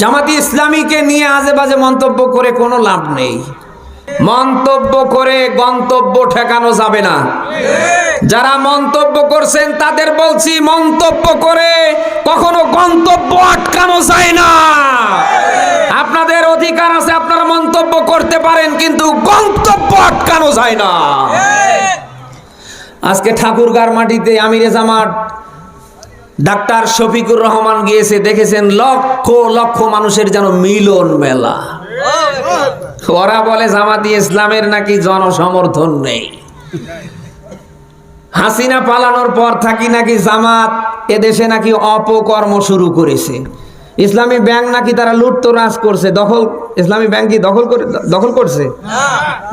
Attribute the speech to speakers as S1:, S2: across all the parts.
S1: জামাতি ইসলামীকে নিয়ে আজে বাজে মন্তব্য করে কোনো লাভ নেই। মন্তব্য করে গন্তব্য ঠেকানো যাবে না। যারা মন্তব্য করছেন তাদের বলছি মন্তব্য করে কখনো গন্তব্য আটকানো যায় না। আপনাদের অধিকার আছে আপনারা মন্তব্য করতে পারেন, কিন্তু গন্তব্য আটকানো যায় না। আজকে ঠাকুরগার মাটিতে আমিরে জামাত ডাক্তার শফিকুর রহমান গিয়েছে, দেখেছেন লক্ষ লক্ষ মানুষের যেন মিলন মেলা। ওরা বলে, জামাতি ইসলামের নাকি জনসমর্থন নেই। হাসিনা পালানোর পর থাকি নাকি জামাত এদেশে নাকি অপকর্ম শুরু করেছে। ইসলামী ব্যাংক নাকি তারা লুটতরাজ করছে। দখল, ইসলামী ব্যাংক কি দখল করে, দখল করছে?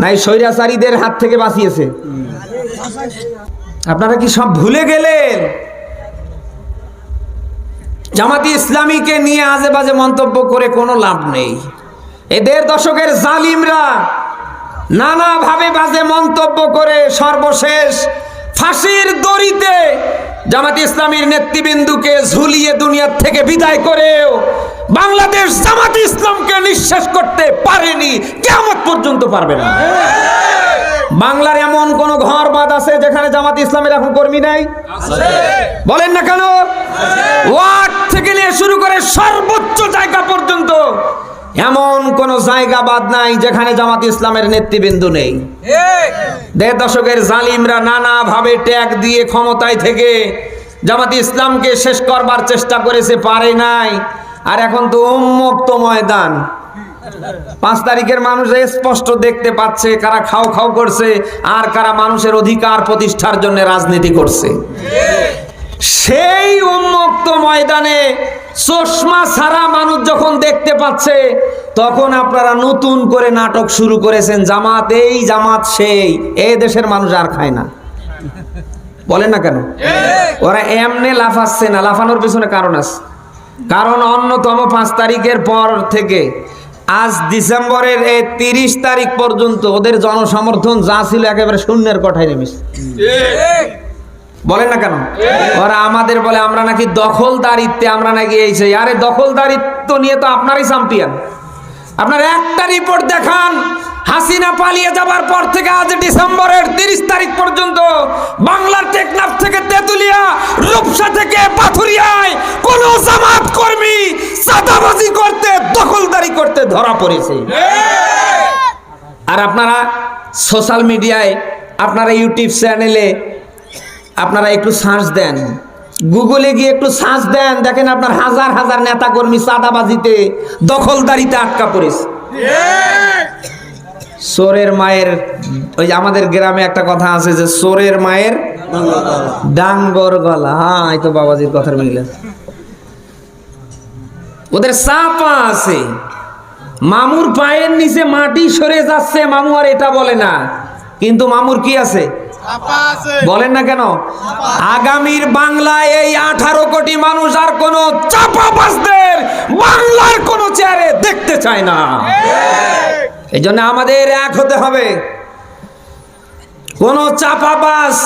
S1: নাই, স্বৈরাচারীদের হাত থেকে বাঁচিয়েছে। আপনারা কি সব ভুলে গেলেন? জামাতি ইসলামীকে নিয়ে আজে বাজে মন্তব্য করে কোনো লাভ নেই। এদের দশকের জালিমরা নানাভাবে বাজে মন্তব্য করে সর্বশেষ ফাঁসির দড়িতে জামাত ইসলামীর নেতৃবৃন্দুকে ঝুলিয়ে দুনিয়ার থেকে বিদায় করেও বাংলাদেশ জামাত ইসলামকে নিঃশ্বাস করতে পারেনি কেমন পর্যন্ত পারবে না। বাংলার এমন কোন ঘর বাদ আছে যেখানে জামাত ইসলামের এখন কর্মী নাই? বলেন না কেন? ওয়ার্ড থেকে নিয়ে শুরু করে সর্বোচ্চ জায়গা পর্যন্ত এমন কোন জায়গা বাদ নাই যেখানে জামাত ইসলামের নেতৃবৃন্দ নেই। দেড় দশকের জালিমরা নানা ভাবে ট্যাগ দিয়ে ক্ষমতায় থেকে জামাত ইসলামকে শেষ করবার চেষ্টা করেছে পারে নাই। আর এখন তো উন্মুক্ত ময়দান। পাঁচ তারিখের মানুষ স্পষ্ট দেখতে পাচ্ছে, কারা খাও খাও করছে, আর কারা মানুষের অধিকার প্রতিষ্ঠার জন্য রাজনীতি করছে। সেই উন্মুক্ত ময়দানে চশমা ছাড়া মানুষ যখন দেখতে পাচ্ছে, তখন আপনারা নতুন করে নাটক শুরু করেছেন, জামাত এই, জামাত সেই। এই দেশের মানুষ আর খায় না। বলেন না কেন? ওরা এমনে লাফাচ্ছে না। লাফানোর পিছনে কারণ আছে। কারণ অন্যতম পাঁচ তারিখের পর থেকে আজ ডিসেম্বরের এই তিরিশ তারিখ পর্যন্ত ওদের জনসমর্থন যা ছিল একেবারে শূন্যের কঠাই নেমেছে। বলেন না কেন? ওরা আমাদের বলে, আমরা নাকি দখলদারিত্বে, আমরা নাকি এই সেই। আরে, দখলদারিত্ব নিয়ে তো আপনারই চ্যাম্পিয়ন আপনার একটা রিপোর্ট দেখান। হাসিনা পালিয়ে যাবার পর থেকে আজ ডিসেম্বরের তিরিশ তারিখ পর্যন্ত বাংলার টেকনাফ থেকে তেতুলিয়া, রূপসা থেকে পাথুরিয়ায় কোন জামাত কর্মী চাঁদাবাজি করতে, দখলদারি করতে ধরা পড়েছে। আর আপনারা সোশ্যাল মিডিয়ায় আপনারা ইউটিউব চ্যানেলে আপনারা একটু সার্চ দেন। গুগলে গিয়ে একটু সার্চ দেন, দেখেন আপনার হাজার হাজার নেতা কর্মী চাঁদাবাজিতে, দখলদারিতে আটকা পড়েছে। সোরের মায়ের ওই যে আমাদের গ্রামে একটা কথা আছে যে সোরের মায়ের ডাঙ্গর গলা। হ্যাঁ এই তো বাবাজির কথার মিলে। ওদের চাপা আছে। মামুর পায়ের নিচে মাটি সরে যাচ্ছে মামু আর এটা বলে না। কিন্তু মামুর কি আছে? বলেন না কেন? আগামীর বাংলায় এই আঠারো কোটি মানুষ আর কোন চাপা চাপাবাসদের বাংলার কোন চেয়ারে দেখতে চায় না। এই জন্য আমাদের এক হতে হবে। কোন চাপাবাস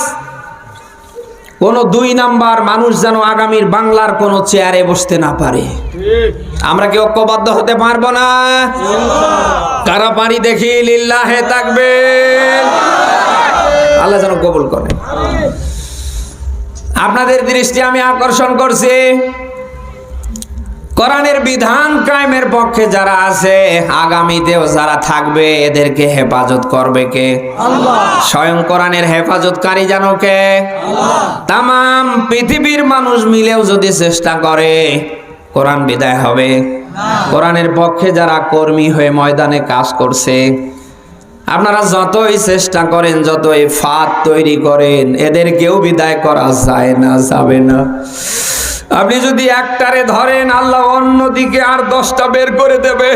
S1: কোন দুই নাম্বার মানুষ যেন আগামীর বাংলার কোন চেয়ারে বসতে না পারে। আমরা কি ঐক্যবদ্ধ হতে পারব না? কারা পারি দেখি লিল্লাহে থাকবে আল্লাহ যেন কবুল করে। আপনাদের দৃষ্টি আমি আকর্ষণ করছি। কোরআনের বিধান কায়েমের পক্ষে যারা আছে আগামীতেও যারা থাকবে এদেরকে হেফাজত করবে কে? স্বয়ং কোরআনের হেফাজতকারী জানো কে? তাম পৃথিবীর মানুষ মিলেও যদি চেষ্টা করে কোরআন বিদায় হবে। কোরআনের পক্ষে যারা কর্মী হয়ে ময়দানে কাজ করছে আপনারা যতই চেষ্টা করেন যতই ফাঁদ তৈরি করেন এদেরকেও বিদায় করা যায় না যাবে না। আপনি যদি একটারে ধরেন, আল্লাহ অন্যদিকে আর দশটা বের করে দেবে।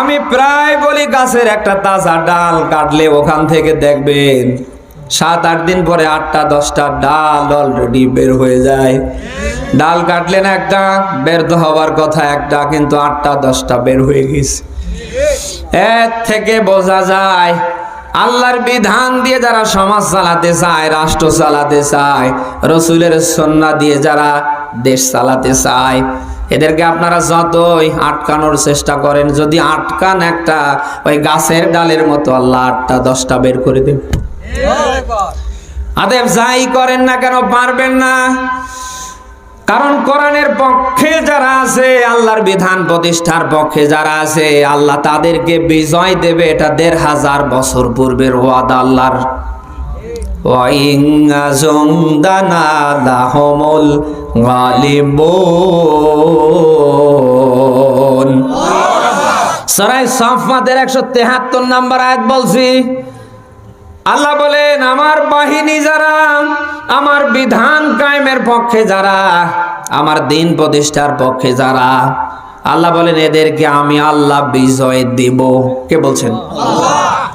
S1: আমি প্রায় বলি, গাছের একটা তাজা ডাল কাটলে ওখান থেকে দেখবেন, সাত, আট দিন পরে আটটা, দশটা ডাল অলরেডি বের হয়ে যায়। ডাল কাটলেন একটা বের তো হবার কথা, একটা কিন্তু আটটা, দশটা বের হয়ে গেছে। এর থেকে বোঝা যায় আল্লাহর বিধান দিয়ে যারা সমাজ চালাতে চায় রাষ্ট্র চালাতে চায় রসুলের সন্না দিয়ে যারা দেশ চালাতে চায় এদেরকে আপনারা যতই আটকানোর চেষ্টা করেন যদি আটকান একটা ওই গাছের ডালের মতো আল্লাহ আটটা দশটা বের করে দেন। আদেব যাই করেন না কেন পারবেন না। কোরআনের পক্ষে যারা আছে, আল্লাহর বিধান প্রতিষ্ঠার পক্ষে যারা আছে, আল্লাহ তাদেরকে বিজয় দেবে এটা দেড় হাজার বছর পূর্বের ওয়াদ আল্লাহর। সরাই একশো তেহাত্তর নাম্বার আয়াত বলছি আল্লাহ বলেন, আমার বাহিনী যারা, আমার বিধান কায়েমের পক্ষে যারা, আমার দিন প্রতিষ্ঠার পক্ষে যারা আল্লাহ বলেন এদেরকে আমি আল্লাহ বিজয় দেব। কে বলছেন?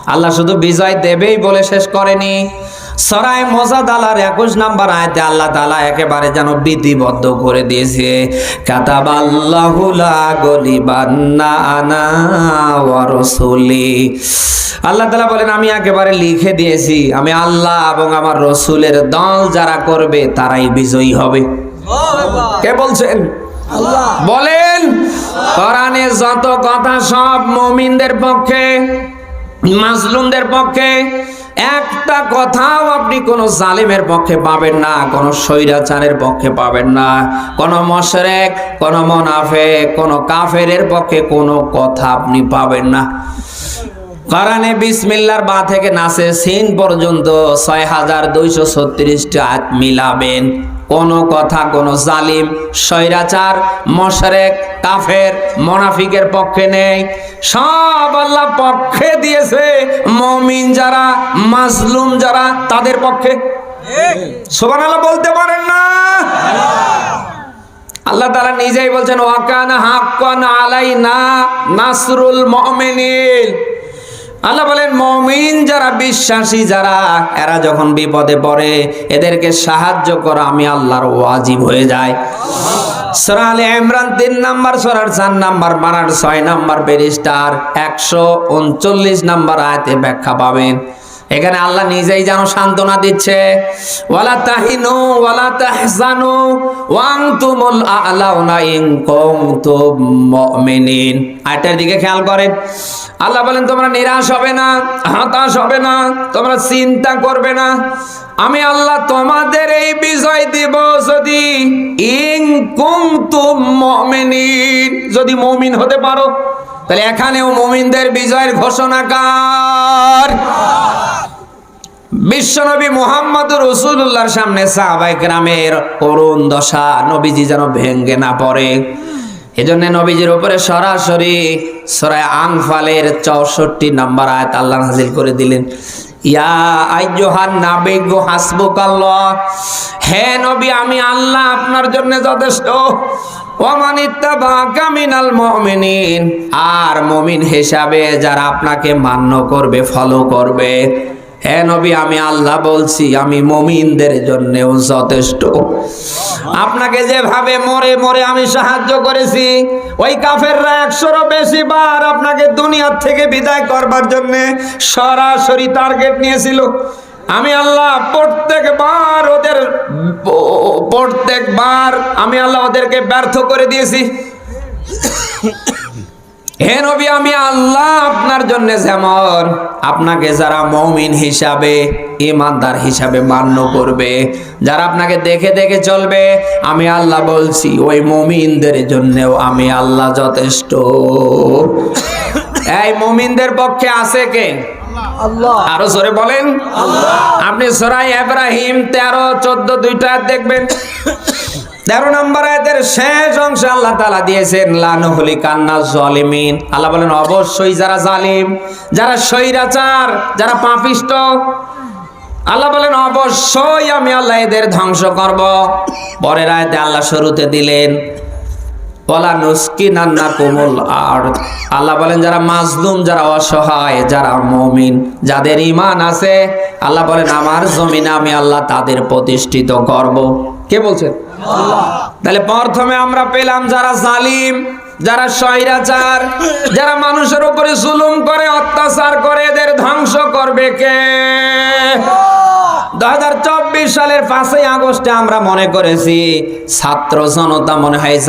S1: আল্লাহ। শুধু বিজয় দেবেই বলে শেষ করেনি। সরাই মোজাদালার একুশ নাম্বার আয়তে আল্লাহ তালা একেবারে যেন বিধিবদ্ধ করে দিয়েছে কাতাবাল্লাহুলা গলিবান্না আনা রাসূলি। আল্লাহ তালা বলেন আমি একেবারে লিখে দিয়েছি আমি আল্লাহ এবং আমার রসুলের দল যারা করবে তারাই বিজয়ী হবে। কে বলছেন? বলেন, কোরআনে যত কথা সব মমিনদের পক্ষে, মাজলুমদের পক্ষে, একটা কথাও আপনি কোন জালিমের পক্ষে পাবেন না, কোন স্বৈরাচারের পক্ষে পাবেন না, কোন মশরেক, কোন মনাফে কোন কাফেরের পক্ষে কোনো কথা আপনি পাবেন না। কোরআনে বিসমিল্লার বা থেকে নাসে সিন পর্যন্ত ছয় হাজার দুইশো ছত্রিশটা মিলাবেন। কোনো কথা, কোনো জালিম, স্বৈরাচার, মশরেক, কাফের, মনাফিকের পক্ষে নেই। সব আল্লাহ পক্ষে দিয়েছে। মমিন যারা, মাজলুম যারা, তাদের পক্ষে। সোবান আল্লাহ বলতে পারেন না। আল্লাহ তারা নিজেই বলছেন ওয়াকান হাক্কান আলাইনা নাসরুল মুমিনিন। আল্লাহ বলেন, মমিন যারা বিশ্বাসী, যারা, এরা যখন বিপদে পড়ে, এদেরকে সাহায্য করা, আমি আল্লাহর ওয়াজিব হয়ে যায় তিন নাম্বার ছয় নাম্বার ব্যারিস্টার একশো উনচল্লিশ নাম্বার আয়তে ব্যাখ্যা পাবেন। এখানে আল্লাহ নিজেই যেন সান্ত্বনা দিচ্ছে। ওয়ালা তাহিনু ওয়ালা তাহজানু ওয়াং তুমুল আলাউনা ইন কুনতুম মুমিনিন। আয়টার দিকে খেয়াল করেন। আল্লাহ বলেন, তোমরা নিরাশ হবে না, হতাশ হবে না, তোমরা চিন্তা করবে না। আমি আল্লাহ তোমাদের এই বিজয় দিব যদি ইন কুনতুম মুমিনিন। যদি মুমিন হতে পারো, তাহলে এখানেও মুমিনদের বিজয়ের ঘোষণা কার? বিশ্বনবী মোহাম্মদ রসুল্লাহর সামনে সাহাবাই গ্রামের করুণ দশা নবীজি যেন ভেঙ্গে না পড়ে। এজন্য নবীজির উপরে সরাসরি সরাই আনফালের চৌষট্টি নাম্বার আয়াত আল্লাহ হাজির করে দিলেন। ইয়া হে নবী আমি আল্লাহ আপনার জন্য যথেষ্ট। আর মমিন হিসাবে যারা আপনাকে মান্য করবে ফলো করবে। হে নবী, আমি আল্লাহ বলছি, আমি মমিনদের জন্যেও যথেষ্ট। আপনাকে যেভাবে মরে মরে আমি সাহায্য করেছি, ওই কাফেররা একশোরও বেশি বার আপনাকে দুনিয়ার থেকে বিদায় করবার জন্য সরাসরি টার্গেট নিয়েছিল। আমি আল্লাহ প্রত্যেকবার ওদের, প্রত্যেকবার আমি আল্লাহ ওদেরকে ব্যর্থ করে দিয়েছি। হে নবী আমি আল্লাহ আপনার জন্য যেমন আপনাকে যারা মৌমিন হিসাবে ইমানদার হিসাবে মান্য করবে যারা আপনাকে দেখে দেখে চলবে আমি আল্লাহ বলছি ওই মমিনদের জন্যও আমি আল্লাহ যথেষ্ট। এই মমিনদের পক্ষে আছে কে? আরও জোরে বলেন। আপনি সরাই এব্রাহিম তেরো চোদ্দ দুইটা দেখবেন। তেরো নম্বর আয়াতের শেষ অংশ আল্লাহ তালা দিয়েছেন লানহলি কান্না জলিমিন আল্লাহ বলেন, অবশ্যই যারা জালিম, যারা স্বৈরাচার, যারা পাপিষ্ট, আল্লাহ বলেন, অবশ্যই আমি আল্লাহ এদের ধ্বংস করব। পরের আয়তে আল্লাহ শুরুতে দিলেন ওলা নুস্কি নান্না কোমল আর আল্লাহ বলেন, যারা মাজলুম, যারা অসহায়, যারা মমিন, যাদের ইমান আছে, আল্লাহ বলেন, আমার জমিন আমি আল্লাহ তাদের প্রতিষ্ঠিত করব। কে বলছেন? তাহলে প্রথমে আমরা পেলাম যারা জালিম, যারা স্বৈরাচার, যারা মানুষের উপরে জুলুম করে, অত্যাচার করে, এদের ধ্বংস করবে কে? দু সালের পাঁচই আগস্টে আমরা মনে করেছি, ছাত্র মনে হয়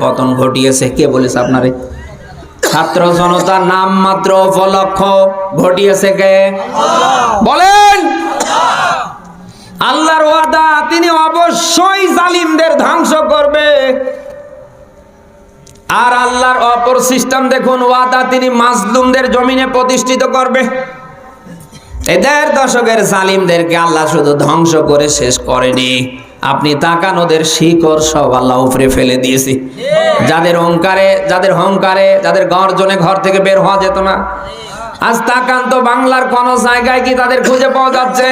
S1: পতন ঘটিয়েছে। কে বলেছে আপনারে? ছাত্র উপলক্ষ ঘটিয়েছে কে? বলেন! আল্লাহর ওয়াদা, তিনি অবশ্যই জালিমদের ধ্বংস করবে। আর আল্লাহর অপর সিস্টেম দেখুন, ওয়াদা তিনি মাজলুমদের জমিনে প্রতিষ্ঠিত করবে। এদের দশকের জালিমদেরকে আল্লাহ শুধু ধ্বংস করে শেষ করেনি। আপনি তাকান, ওদের শিকড় সব আল্লাহ উপরে ফেলে দিয়েছি। যাদের অহংকারে, যাদের হংকারে, যাদের গর্জনে ঘর থেকে বের হওয়া যেত না। আজ তাকান্ত বাংলার কোন জায়গায় কি তাদের খুঁজে পাওয়া যাচ্ছে?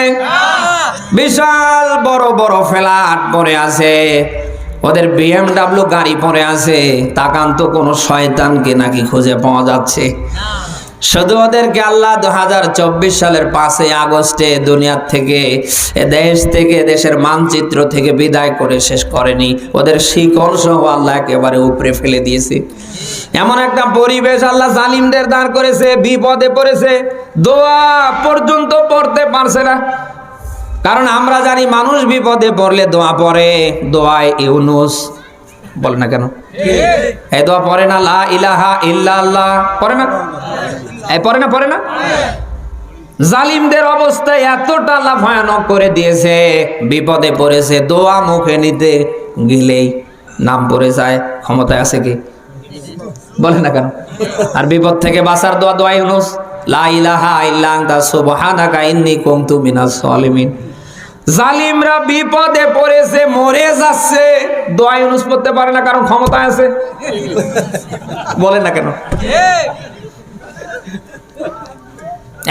S1: বিশাল বড় বড় ফ্ল্যাট পরে আছে। ওদের বিএমডাব্লিউ গাড়ি পরে আছে। তাকান্ত কোন কোনো শয়তানকে নাকি খুঁজে পাওয়া যাচ্ছে। শুধু ওদেরকে আল্লাহ দু হাজার চব্বিশ সালের পাঁচই আগস্টে দুনিয়ার থেকে দেশ থেকে দেশের মানচিত্র থেকে বিদায় করে শেষ করেনি। ওদের শিকড় সহ আল্লাহ একেবারে উপরে ফেলে দিয়েছে। এমন একটা পরিবেশ আল্লাহ জালিমদের দাঁড় করেছে, বিপদে পড়েছে। দোয়া পর্যন্ত পড়তে পারছে না। কারণ আমরা জানি মানুষ বিপদে পড়লে দোয়া পড়ে, দোয়ায় ইউনুস। বলে না কেন? দোয়া না, লা ইলাহা ইল্লা আল্লাহ পড়ে না না না? জালিমদের অবস্থা এতটা আল্লাহ ভয়ানক করে দিয়েছে, বিপদে পড়েছে, দোয়া মুখে নিতে গেলেই নাম পড়ে যায়। ক্ষমতায় আছে কি? বলে না কেন? আর বিপদ থেকে বাঁচার দোয়া দোয়াই ইউনুস লা ইলাহা ইল্লা আনতা সুবহানাকা ইন্নী কুনতু মিনাস সালিমিন। জালিমরা বিপদে পড়েছে, মরে যাচ্ছে। দোয়া ইউনুস পড়তে পারে না কারণ ক্ষমতায় আছে। না কেন?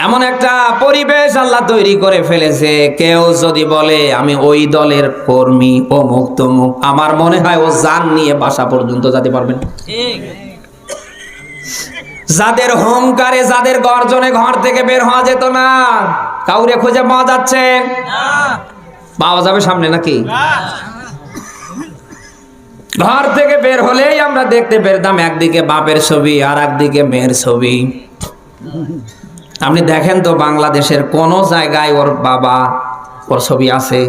S1: এমন একটা পরিবেশ আল্লাহ তৈরি করে ফেলেছে। কেউ যদি বলে আমি ওই দলের কর্মী অমুক তমুক। আমার মনে হয় ও জান নিয়ে বাসা পর্যন্ত যেতে পারবেন যাদের হোমকারে যাদের গর্জনে ঘর থেকে বের হওয়া যেত না কাউরে খুঁজে পাওয়া যাচ্ছে? পাওয়া যাবে সামনে নাকি? ঘর থেকে বের হলেই আমরা দেখতে পেতাম একদিকে বাপের ছবি আর একদিকে মেয়ের ছবি। আপনি দেখেন তো বাংলাদেশের কোন জায়গায় ওর বাবা, ওর ছবি আছে?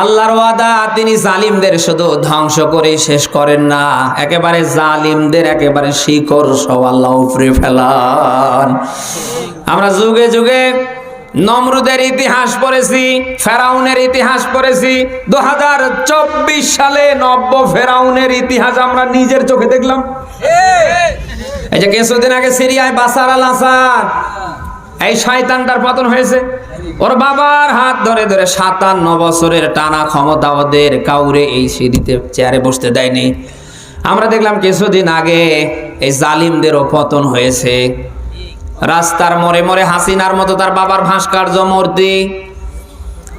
S1: আল্লাহর ওয়াদা, তিনি জালিমদের শুধু ধ্বংস করে শেষ করেন না, একেবারে জালিমদের একেবারে শিকড় সব আল্লাহ উপরে ফেলান। আমরা যুগে যুগে নমরুদের ইতিহাস পড়েছি, ফেরাউনের ইতিহাস পড়েছি। দু হাজার চব্বিশ সালে নব্য ফেরাউনের ইতিহাস আমরা নিজের চোখে দেখলাম। এই যে কিছুদিন আগে সিরিয়ায় বাসার আল আসাদ, এই শয়তানটার পতন হয়েছে। ওর বাবার হাত ধরে ধরে সাতান্ন বছরের টানা ক্ষমতা ওদের কাউরে এই সিঁড়িতে চেয়ারে বসতে দেয়নি। আমরা দেখলাম কিছুদিন আগে এই জালিমদেরও পতন হয়েছে। রাস্তার মোড়ে মোড়ে হাসিনার মতো তার বাবার ভাস্কর্য মূর্তি।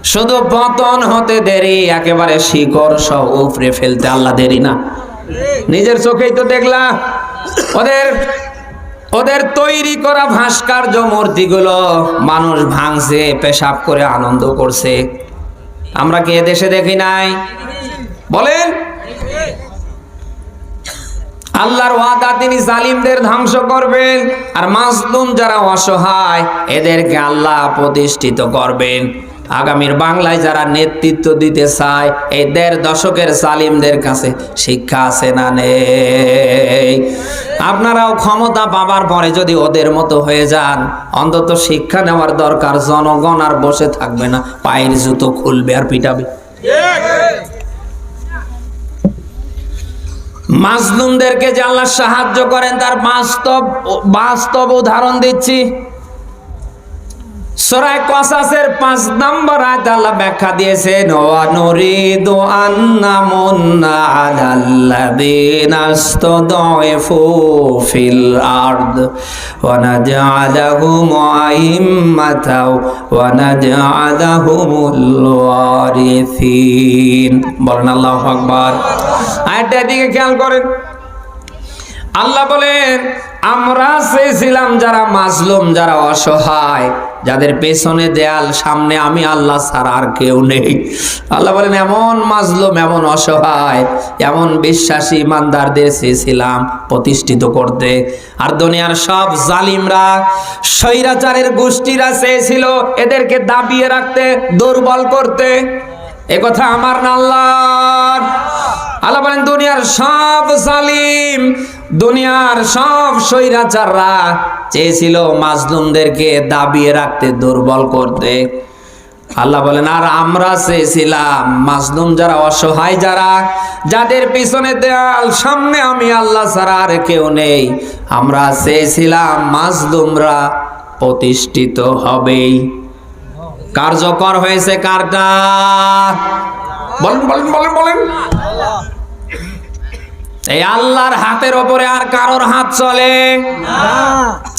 S1: শুধু পতন হতে দেরি, একেবারে শিকড় সহ উপরে ফেলতে আল্লাহ দেরি না। নিজের চোখেই তো দেখলাম ওদের ওদের তৈরি করা ভাস্কর্য মূর্তিগুলো মানুষ ভাঙছে, পেশাব করে আনন্দ করছে। আমরা কি দেশে দেখি নাই? বলেন আল্লাহর ওয়াদা তিনি জালিমদের ধ্বংস করবেন। আর মাজলুম যারা অসহায়, এদেরকে আল্লাহ প্রতিষ্ঠিত করবেন। আগামীর বাংলায় যারা নেতৃত্ব দিতে চায়, এই দেড় দশকের সালিমদের কাছে শিক্ষা আছে না নেই। আপনারাও ক্ষমতা পাবার পরে যদি ওদের মতো হয়ে যান, অন্তত শিক্ষা নেওয়ার দরকার, জনগণ আর বসে থাকবে না, পায়ের জুতো খুলবে আর পিটাবে। মাজলুমদেরকে যে আল্লাহ সাহায্য করেন তার বাস্তব বাস্তব উদাহরণ দিচ্ছি। সরাই কসাসের পাঁচ নম্বর আয়াত আল্লাহ ব্যাখ্যা দিয়েছেন, ওয়া নুরিদু আন্না মুন্না আলাল্লাযিনা ইসতাদঈফু ফিল আরদ, ওয়া নাজআলাহুম আইম্মাতাও, ওয়া নাজআলাহুমুল ওয়ারিসিন। বলেন আল্লাহু আকবার। আয়াতটার দিকে খেয়াল করেন। আল্লাহ বলেন, আমরা চেয়েছিলাম যারা মাজলুম, যারা অসহায়, যাদের পেছনে দেয়াল, সামনে আমি আল্লাহ ছাড়া আর কেউ নেই। আল্লাহ বলেন, এমন মাজলুম, এমন অসহায়, এমন বিশ্বাসী ইমানদারদের চেয়েছিলাম প্রতিষ্ঠিত করতে। আর দুনিয়ার সব জালিমরা, স্বৈরাচারের গোষ্ঠীরা চেয়েছিল এদেরকে দাবিয়ে রাখতে, দুর্বল করতে। এ কথা আমার না আল্লাহর। আল্লাহ বলেন, দুনিয়ার সব জালিম, দুনিয়ার সব স্বৈরাচাররা চেয়েছিল মাজলুমদেরকে দাবিয়ে রাখতে, দুর্বল করতে। আল্লাহ বলেন, আর আমরা চেয়েছিলাম মাজলুম যারা, অসহায় যারা, যাদের পিছনে দেয়াল, সামনে আমি আল্লাহ ছাড়া আর কেউ নেই। আমরা চেয়েছিলাম মাজলুমরা প্রতিষ্ঠিত হবেই। কার্যকর হয়েছে কারটা। বলেন বলেন বলেন বলেন। এই আল্লাহর হাতের ওপরে আর কারোর হাত চলে?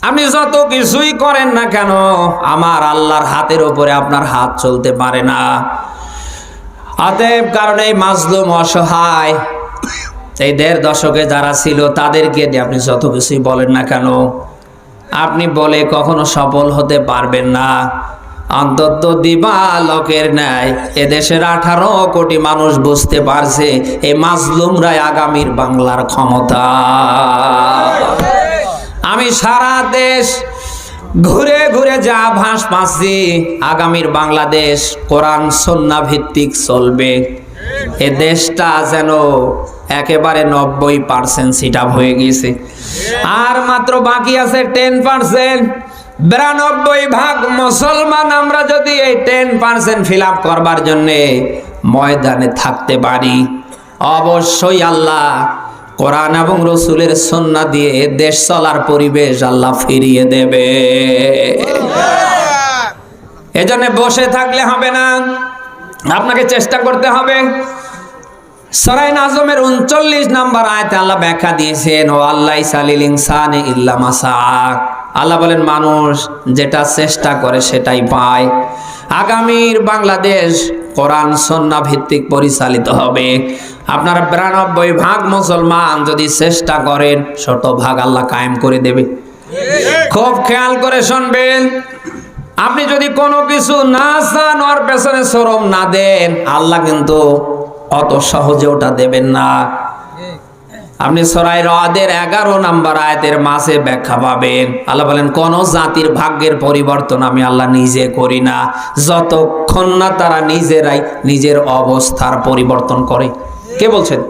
S1: আপনি যত কিছুই করেন না কেন, আমার আল্লাহর হাতের ওপরে আপনার হাত চলতে পারে না। অতএব কারণ এই মাজলুম অসহায়, এই দেড় দশকে যারা ছিল তাদেরকে আপনি যত কিছুই বলেন না কেন, আপনি বলে কখনো সফল হতে পারবেন না। অন্তত দিবালকের ন্যায়। এদেশের আঠারো কোটি মানুষ বুঝতে পারছে এই মাজলুমরাই আগামীর বাংলার ক্ষমতা। আমি সারা দেশ ঘুরে ঘুরে যা আভাস পাচ্ছি, আগামীর বাংলাদেশ কোরআন সন্না ভিত্তিক চলবে। এ দেশটা যেন একেবারে নব্বই পার্সেন্ট সিট হয়ে গেছে। আর মাত্র বাকি আছে টেন পার্সেন্ট বিরানব্বই ভাগ মুসলমান আমরা যদি এই টেন পার্সেন্ট ফিল আপ করবার জন্যে ময়দানে থাকতে পারি, অবশ্যই আল্লাহ কোরআন এবং রসুলের সন্না দিয়ে দেশ চলার পরিবেশ আল্লাহ ফিরিয়ে দেবে। এজন্য বসে থাকলে হবে না, আপনাকে চেষ্টা করতে হবে। সরাই নাজমের উনচল্লিশ নাম্বার আয়তে আল্লাহ ব্যাখ্যা দিয়েছেন, ও আল্লাহ সালিল ইনসান ইল্লা মাসাক আল্লাহ বলেন, মানুষ যেটা চেষ্টা করে সেটাই পায়। আগামীর বাংলাদেশ কোরআন সন্না ভিত্তিক পরিচালিত হবে। আপনারা বিরানব্বই ভাগ মুসলমান যদি চেষ্টা করেন, শত ভাগ আল্লাহ কায়েম করে দেবে। খুব খেয়াল করে শুনবেন, আপনি যদি কোনো কিছু না চান, ওর পেছনে শ্রম না দেন, আল্লাহ কিন্তু অত সহজে ওটা দেবেন না। আপনি সরাই রাদের এগারো নাম্বার আয়াতের মাসে ব্যাখ্যা পাবেন। আল্লাহ বলেন, কোন জাতির ভাগ্যের পরিবর্তন আমি আল্লাহ নিজে করি না। যতক্ষণ না তারা নিজেরাই নিজের অবস্থার পরিবর্তন করে। কে বলছেন?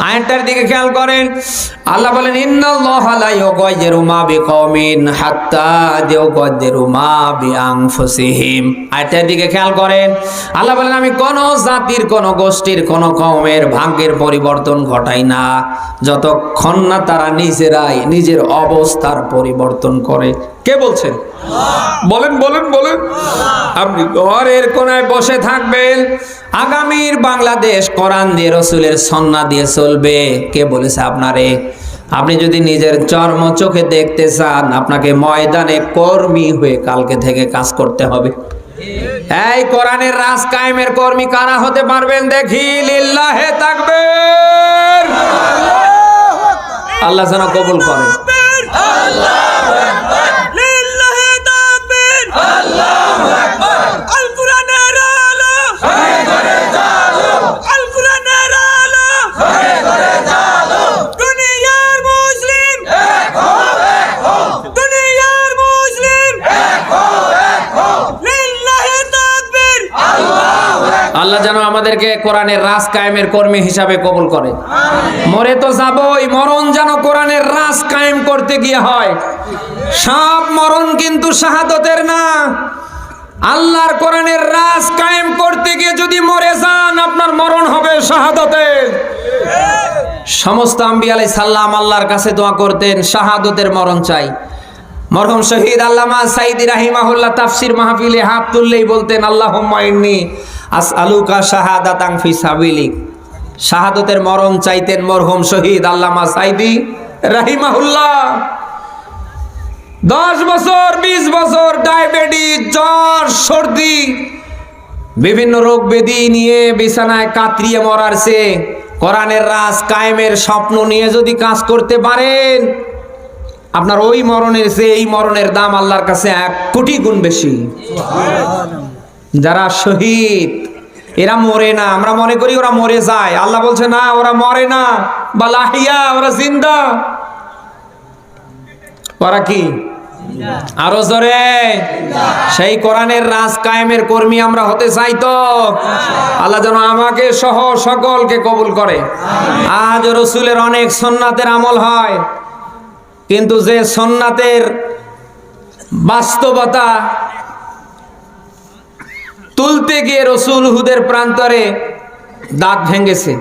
S1: আয়াতটার দিকে খেয়াল করেন। আল্লাহ বলেন, ইন্নাল্লাহা লা ইউগাইয়িরু মা বিকওমিন হাত্তা ইউগাইয়িরু মা বিআনফুসিহিম। আয়াতটার দিকে খেয়াল করেন। আল্লাহ বলেন, আমি কোন জাতির, কোন গোষ্ঠীর, কোন কওমের ভাগ্যের পরিবর্তন ঘটাই না। যতক্ষণ না তারা নিজেরাই নিজের অবস্থার পরিবর্তন করে। কে বলছেন? বলেন বলেন বলেন। আপনি ঘরের কোনায় বসে থাকবেন। আগামীর বাংলাদেশ কোরআন দিয়ে রসুলের সন্না দিয়ে চলবে। কে বলেছে আপনারে? আপনি যদি নিজের চর্ম চোখে দেখতে চান, আপনাকে ময়দানে কর্মী হয়ে কালকে থেকে কাজ করতে হবে। এই কোরআনের রাজ কায়েমের কর্মী কারা হতে পারবেন দেখি? লিল্লাহে থাকবেন আল্লাহ যেন কবুল করেন
S2: লিল্লাহি তাকবীর আল্লাহু আকবার আল কোরআনের আলো হয়ে করে চালো আল কোরআনের আলো হয়ে করে চালো দুনিয়ার মুসলিম এক হো এক হো দুনিয়ার মুসলিম এক হো এক হো লিল্লাহি তাকবীর আল্লাহু
S1: আল্লাহ যেন আমাদেরকে কোরআনের রাজ কায়েমের কর্মী হিসাবে কবুল করে। মরে তো যাবই মরণ যেন কোরআনের রাজ কায়েম করতে গিয়ে হয়। সব মরণ কিন্তু শাহাদতের না। আল্লাহর কোরআনের রাজ কায়েম করতে গিয়ে যদি মরে যান আপনার মরণ হবে শাহাদতের সমস্ত আম্বি আলাই সাল্লাম আল্লাহর কাছে দোয়া করতেন শাহাদতের মরণ চাই। মরহুম শহীদ আল্লামা সাইদি রাহিমাহুল্লাহ তাফসির মাহফিলে হাত তুললেই বলতেন আল্লাহ ইন্নি আস আলুকা শাহাদাতাং ফি সাবিলিক। শাহাদতের মরণ চাইতেন মরহুম শহীদ আল্লামা সাইদি রাহিমাহুল্লাহ। দশ বছর, বিশ বছর ডায়াবেটিস জ্বর, সর্দি, বিভিন্ন রোগ ব্যাধি নিয়ে বিছানায় কাতরিয়ে মরার সে কোরআনের রাজ কায়েমের স্বপ্ন নিয়ে যদি কাজ করতে পারেন, আপনার ওই মরণের সে এই মরণের দাম আল্লাহর কাছে এক কোটি গুণ বেশি। যারা শহীদ, এরা মরে না। আমরা মনে করি ওরা মরে যায়। আল্লাহ বলছে, না, ওরা মরে না। বা লাহিয়া ওরা জিন্দা। ওরা কি? আরও জোরে। সেই কোরআনের রাজ কায়েমের কর্মী আমরা হতে চাই তো। আল্লাহ যেন আমাকে সহ সকলকে কবুল করে। আজ রসুলের অনেক সন্ন্যাতের আমল হয়। কিন্তু যে সন্ন্যাতের বাস্তবতা তুলতে গিয়ে রসুল হুদের প্রান্তরে দাঁত ভেঙেছে।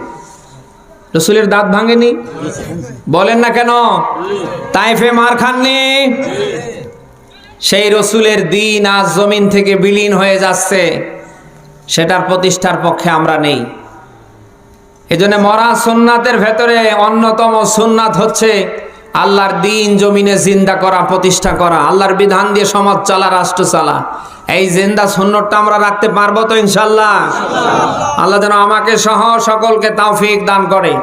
S1: রসুলের দাঁত ভাঙেনি? বলেন না কেন? তাইফে মার খাননি? সেই রসুলের দিন আজ জমিন থেকে বিলীন হয়ে যাচ্ছে। সেটার প্রতিষ্ঠার পক্ষে আমরা নেই। এজন্য মরা সুন্নাতের ভেতরে অন্যতম সুন্নাত হচ্ছে আল্লাহর দিন জমিনে জিন্দা করা, প্রতিষ্ঠা করা, আল্লাহর বিধান দিয়ে সমাজ চালা, রাষ্ট্র চালা। এই জিন্দা সুন্নতটা আমরা রাখতে পারব তো ইনশাল্লাহ। আল্লাহ যেন আমাকে সহ সকলকে তাওফিক দান করে।